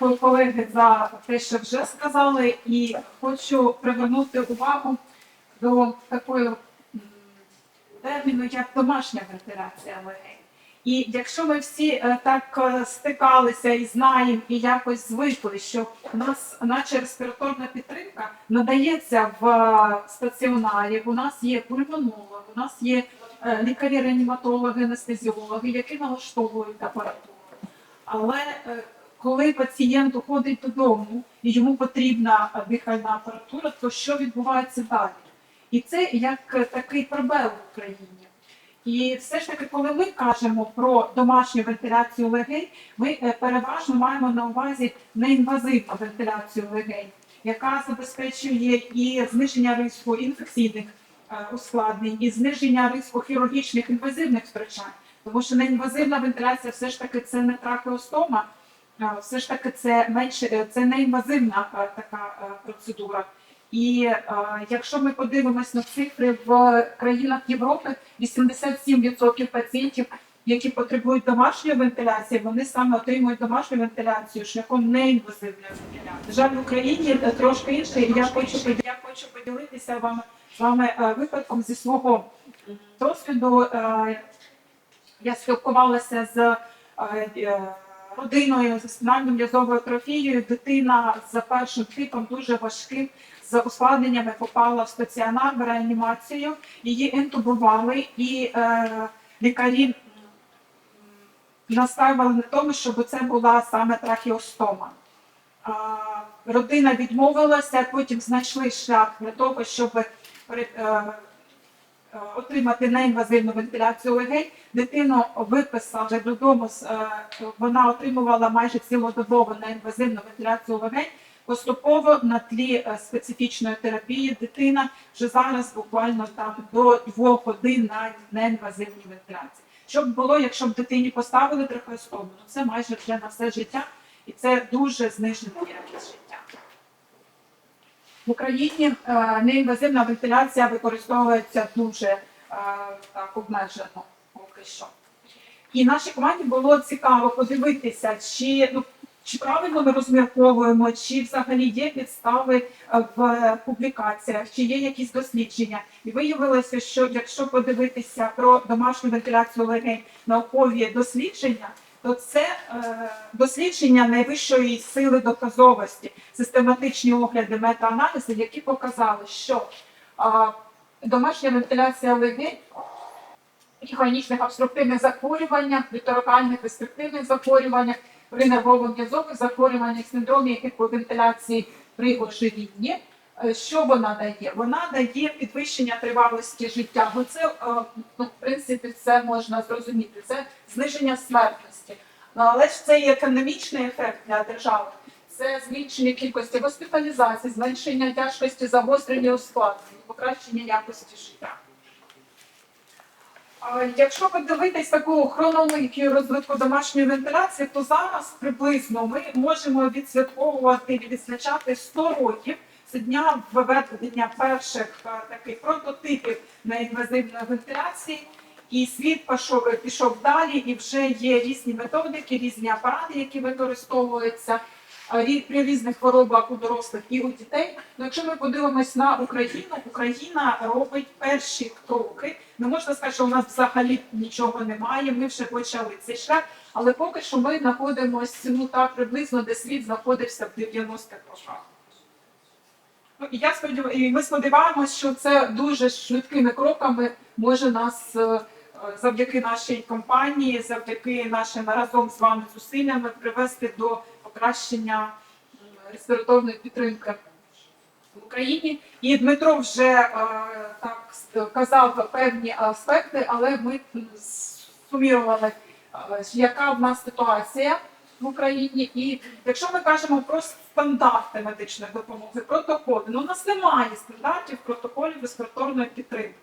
дякую колеги за те, що вже сказали, і хочу привернути увагу до такої терміну, як домашня вентиляція легень. І якщо ми всі е, так е, стикалися і знаємо, і якось звикли, що у нас, наче респіраторна підтримка, надається в е, стаціонарі, у нас є пульмонолог, у нас є лікарі-реаніматологи, анестезіологи, які налаштовують апаратуру. Але коли пацієнт уходить додому і йому потрібна е, дихальна апаратура, то що відбувається далі? І це як такий пробел в Україні. І все ж таки, коли ми кажемо про домашню вентиляцію легень, ми е, переважно маємо на увазі неінвазивну вентиляцію легень, яка забезпечує і зниження ризику інфекційних е, ускладнень, і зниження ризику хірургічних інвазивних втручань. Тому що неінвазивна вентиляція все ж таки це не трахеостома, все ж таки це менше це неінвазивна е, така е, процедура. І е, якщо ми подивимось на цифри в країнах Європи, 87% пацієнтів, які потребують домашньої вентиляції, вони саме отримують домашню вентиляцію шляхом неінвазивної вентиляції. На жаль, в Україні трошки інше. Я хочу я хочу поділитися вам з вами випадком зі свого досвіду. Я спілкувалася з родиною з спінальною м'язовою атрофією. Дитина з першим типом дуже важким з ускладненнями попала в стаціонар в реанімацію. Її інтубували, і е, лікарі настаювали на тому, щоб це була саме трахеостома. А, родина відмовилася, потім знайшли шлях для того, щоб е, е, отримати неінвазивну вентиляцію легень. Дитину виписали додому, е, вона отримувала майже цілодобово неінвазивну вентиляцію легень. Поступово на тлі е, специфічної терапії дитина вже зараз буквально там до двох годин на неінвазивній вентиляції. Що б було, якщо б дитині поставили трахеостому, ну це майже вже на все життя, і це дуже знижена якість життя. В Україні е, неінвазивна вентиляція використовується дуже е, так обмежено поки що. І нашій команді було цікаво подивитися, чи, ну, чи правильно ми розмірковуємо, чи взагалі є підстави е, в публікаціях, чи є якісь дослідження. І виявилося, що якщо подивитися про домашню вентиляцію легень наукові дослідження, то це е, дослідження найвищої сили доказовості, систематичні огляди, метааналізи, які показали, що е, домашня вентиляція легень і хронічних обструктивних захворюваннях, літорокальних рестриктивних захворюваннях, при нервово-м'язових захворюваннях, синдромі гіповентиляції при ожирінні. Е, Що вона дає? Вона дає підвищення тривалості життя. Бо це, е, ну, в принципі, це можна зрозуміти. Це зниження смертності. Ну, але ж це і економічний ефект для держави. Це збільшення кількості госпіталізацій, зменшення тяжкості загострення ускладнень, покращення якості життя. Якщо подивитись таку хронологію розвитку домашньої вентиляції, то зараз приблизно ми можемо відсвятковувати і відзначати 100 років з дня введення перших е, таких прототипів неінвазивної вентиляції. І світ пішов, пішов далі, і вже є різні методики, різні апарати, які використовуються при різних хворобах у дорослих і у дітей. Ну, якщо ми подивимось на Україну, Україна робить перші кроки. Не можна сказати, що у нас взагалі нічого немає. Ми вже почали цей шлях, але поки що ми знаходимося ну так приблизно, де світ знаходився в 90-х роках. І я сподіваюся, і ми сподіваємося, що це дуже швидкими кроками може нас е, е, завдяки нашій компанії, завдяки нашим разом з вами зусиллям привести до покращення респіраторної підтримки в Україні. І Дмитро вже е, так казав певні аспекти, але ми сумірували, е, яка в нас ситуація в Україні. І якщо ми кажемо про стандарти медичної допомоги, протоколи, ну у нас немає стандартів протоколів респіраторної підтримки.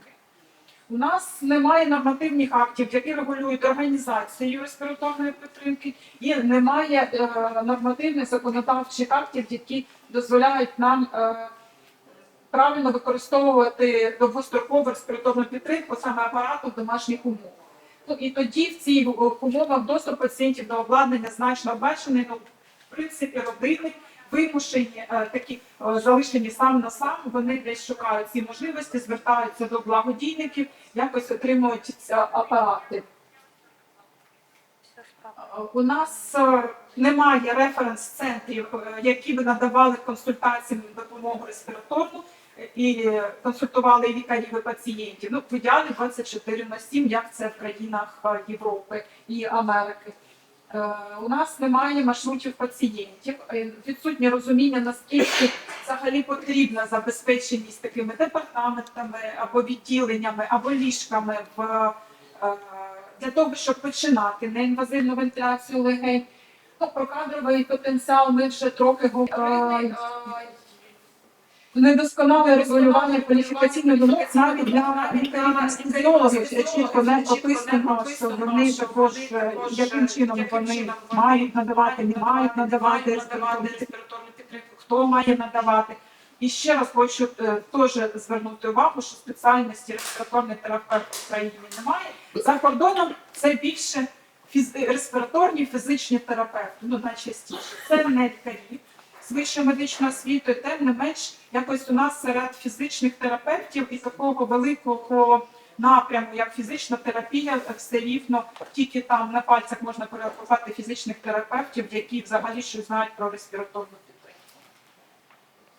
У нас немає нормативних актів, які регулюють організацію респіраторної підтримки, і немає е, нормативних законодавчих актів, які дозволяють нам е, правильно використовувати довгострокову респіраторну підтримку саме апарату в домашніх умовах. Ну і тоді в цих умовах доступ пацієнтів до обладнання значно обмежений. Ну, в принципі, родини вимушені е, такі е, залишені сам на сам. Вони десь шукають ці можливості, звертаються до благодійників, якось отримують ці апарати. Е, У нас е, немає референс-центрів, е, які би надавали консультації допомогу респіраторну е, і консультували лікарів і пацієнтів. Ну, в ідеалі 24 на 7, як це в країнах е, Європи і Америки. Е, У нас немає маршрутів пацієнтів, е, відсутнє розуміння, наскільки взагалі потрібна забезпеченість такими департаментами або відділеннями, або ліжками в для того, щоб починати неінвазивну вентиляцію легень. Ну, про кадровий потенціал ми вже трохи говорили. Недосконале регулювання кваліфікаційної вимог навіть для лікарів анестезіологів ще чітко не прописано, що вони також яким чином вони мають надавати, не мають надавати респіраторну підтримку, хто має надавати. І ще раз хочу е, теж звернути увагу, що спеціальності респіраторний терапевт в Україні немає. За кордоном це більше фіз- респіраторні фізичні терапевти, ну найчастіше. Це не лікарі з вищою медичною освітою, тим не менш, якось у нас серед фізичних терапевтів і такого великого напряму, як фізична терапія, все рівно тільки там на пальцях можна перерахувати фізичних терапевтів, які взагалі щось знають про респіраторну підтримку.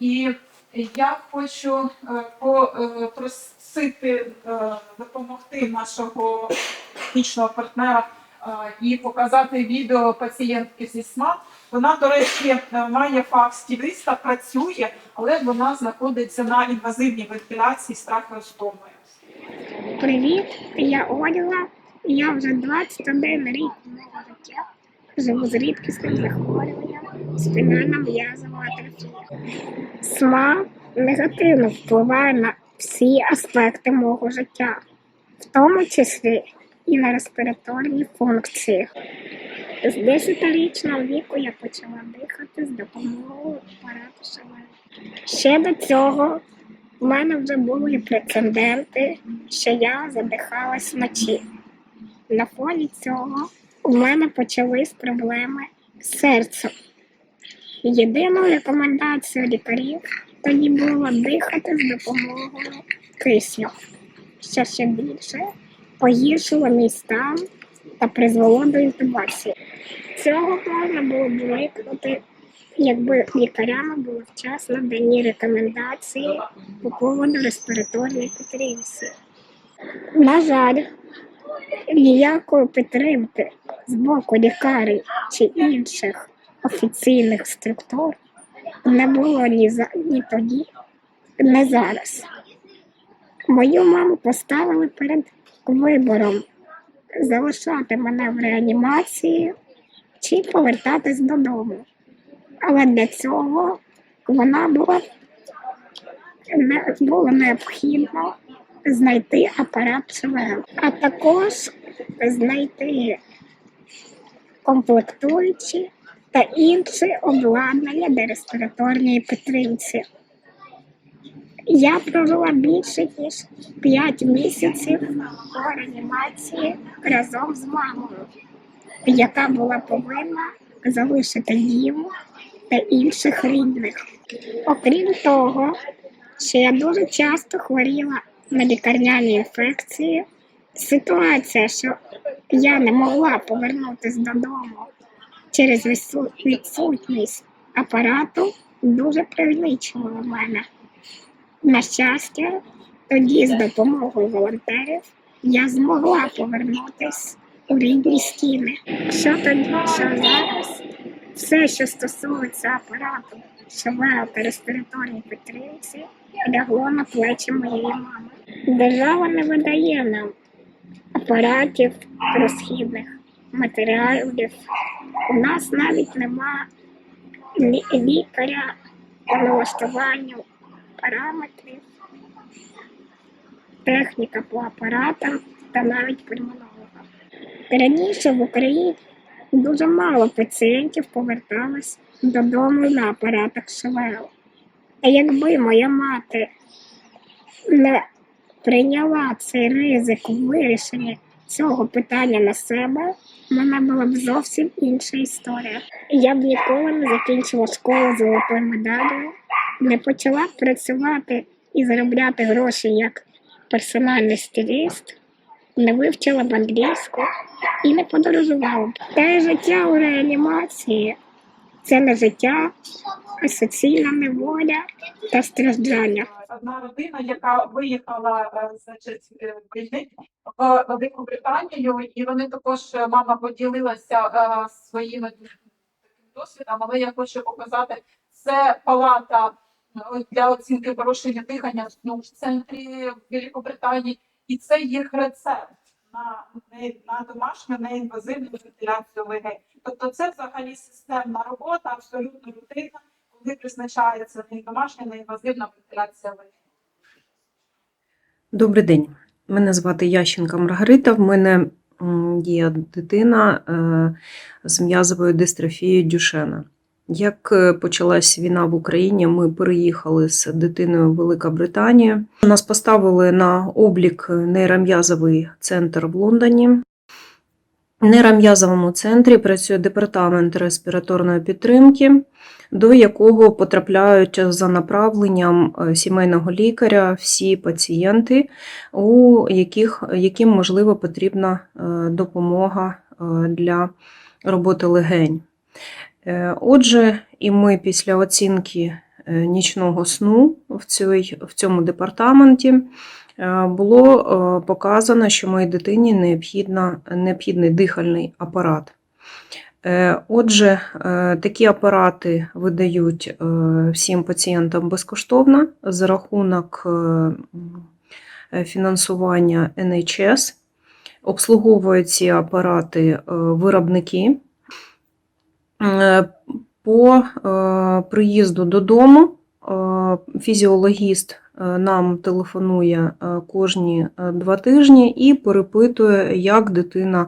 І я хочу е, попросити е, допомогти нашого технічного партнера е, і показати відео пацієнтки зі СМА. Вона, до речі, е, має фах стіліста, працює, але вона знаходиться на інвазивній вентиляції з трахеостомою. Привіт, я Ольга. Я вже 21 рік мого життя живу з рідкісним захворюванням спинальна м'язова атрофія. СМА негативно впливає на всі аспекти мого життя, в тому числі і на респіраторні функції. З 10-річного віку я почала дихати з допомогою апарату ШВЛ. Ще до цього в мене вже були прецеденти, що я задихалась вночі. На фоні цього у мене почались проблеми з серцем. Єдиною рекомендацією лікарів тоді було дихати з допомогою кисню, що ще більше погіршило мій стан та призвело до інтубації. Цього можна було б уникнути, якби лікарями були вчасно дані рекомендації по поводу респіраторної підтримки. На жаль, ніякої підтримки з боку лікарів чи інших офіційних структур не було ні, за, ні тоді, ні зараз. Мою маму поставили перед вибором залишати мене в реанімації чи повертатись додому. Але для цього вона була було необхідно знайти апарат ШВЛ, а також знайти комплектуючі та інше обладнання для респіраторної підтримки. Я провела більше ніж 5 місяців у реанімації разом з мамою, яка була повинна залишити дім та інших рідних. Окрім того, що я дуже часто хворіла на лікарняні інфекції, ситуація, що я не могла повернутися додому через відсутність апарату, дуже пригнічувала мене. На щастя, тоді з допомогою волонтерів я змогла повернутися у рідні стіни. Що тоді, що зараз, все, що стосується апарату, ШВЛ та респіраторної підтримки, лягло на плечі моєї мами. Держава не видає нам апаратів розхідних матеріалів. У нас навіть нема лікаря по налаштуванню параметрів, техніка по апаратам та навіть пульмонолога. Раніше в Україні дуже мало пацієнтів поверталось додому на апаратах ШВЛ. А якби моя мати не прийняла цей ризик у вирішенні цього питання на себе, в мене була б зовсім інша історія. Я б ніколи не закінчила школу золотою медаллю, не почала працювати і заробляти гроші як персональний стиліст, не вивчила б англійську і не подорожувала б. Те життя у реанімації це не життя, а суцільна неволя та страждання. Одна родина, яка виїхала е, значить, е, в Велику Британію, і вони також е, мама поділилася своїми досвідом, але я хочу показати, це палата для оцінки порушення дихання ну, в центрі Великобританії, і це їх рецепт на, на домашню неінвазивну вентиляцію легень. Тобто це взагалі системна робота, абсолютно рутинна, коли призначається не домашня неінвазивна вентиляція легень. Добрий день. Мене звати Ященка Маргарита. В мене є дитина е, з м'язовою дистрофією Дюшена. Як е, почалась війна в Україні, ми переїхали з дитиною в Велика Британія. Нас поставили на облік нейром'язовий центр в Лондоні. В нейром'язовому центрі працює департамент респіраторної підтримки, до якого потрапляють за направленням е, сімейного лікаря всі пацієнти, у яких, яким можливо потрібна е, допомога для роботи легень. Е, Отже, і ми після оцінки е, нічного сну в, цій, в цьому департаменті е, було показано, що моїй дитині необхідний дихальний апарат. Отже, такі апарати видають всім пацієнтам безкоштовно за рахунок фінансування NHS. Обслуговують ці апарати виробники. Е, По е, приїзду додому е, фізіологіст нам телефонує кожні два тижні і перепитує, як дитина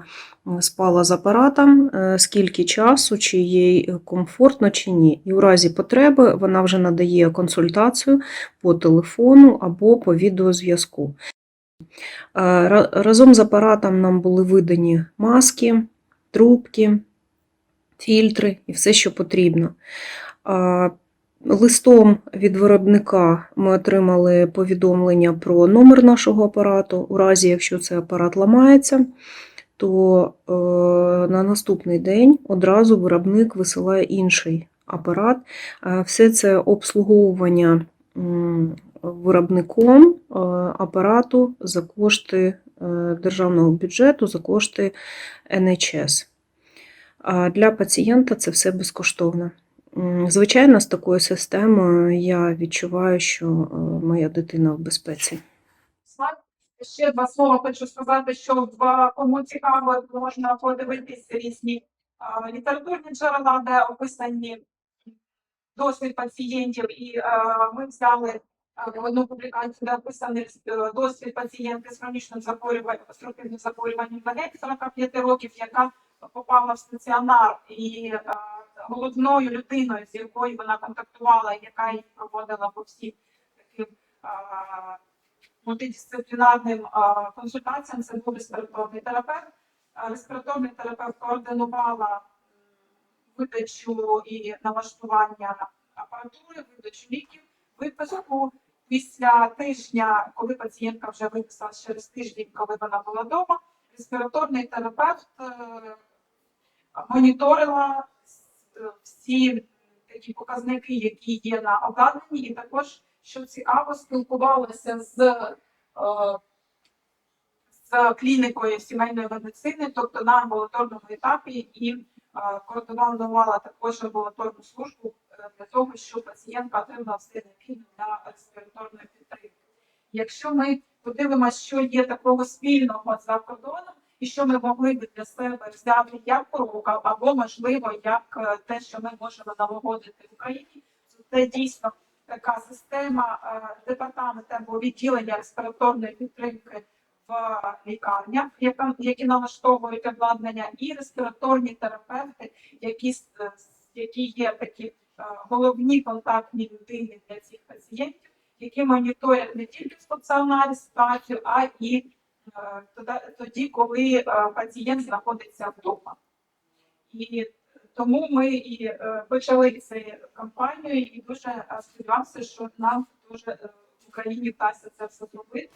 спала з апаратом, скільки часу, чи їй комфортно, чи ні. І у разі потреби вона вже надає консультацію по телефону або по відеозв'язку. Разом з апаратом нам були видані маски, трубки, фільтри і все, що потрібно. Листом від виробника ми отримали повідомлення про номер нашого апарату. У разі, якщо цей апарат ламається, то е, на наступний день одразу виробник висилає інший апарат. Все це обслуговування виробником е, апарату за кошти е, державного бюджету, за кошти NHS. А для пацієнта це все безкоштовно. Звичайно, з такою системою я відчуваю, що е, моя дитина в безпеці. Ще два слова хочу сказати, що в кому цікаво, можна подивитися різні літературні джерела, де описані досвід пацієнтів, і а, ми взяли а, одну публікацію, де описаний е, досвід пацієнтки з хронічним захворюванням, обструктивним захворюванням легень 45 років, яка попала в стаціонар і головною людиною, з якою вона контактувала, яка її проводила по всім таким мультидисциплінарним консультаціям, це був респіраторний терапевт. Респіраторний терапевт координувала видачу і налаштування апаратури, видачу ліків, виписку. Після тижня, коли пацієнтка вже виписалась через тиждень, коли вона була вдома, респіраторний терапевт е, моніторила е, всі такі показники, які є на обладнанні, і також, що цікаво, спілкувалася з, е, з клінікою сімейної медицини, тобто на амбулаторному етапі, і е, координувала також амбулаторну службу для того, щоб пацієнтка отримала все необхідне для респіраторної підтримки. Якщо ми подивимося, що є такого спільного за кордоном, і що ми могли би для себе взяти як урок, або можливо як е, те, що ми можемо налагодити в Україні, це дійсно така система е, департаменту або відділення респіраторної підтримки в лікарнях, які налаштовують обладнання, і респіраторні терапевти, які, е, які є такі головні контактні людини для цих пацієнтів, які моніторять не тільки стаціонарі ситуацію, а і тоді- коли е, пацієнт знаходиться вдома. І тому ми і е, почали цю кампанію, і дуже е, сподівався, що нам дуже в Україні вдасться це все зробити.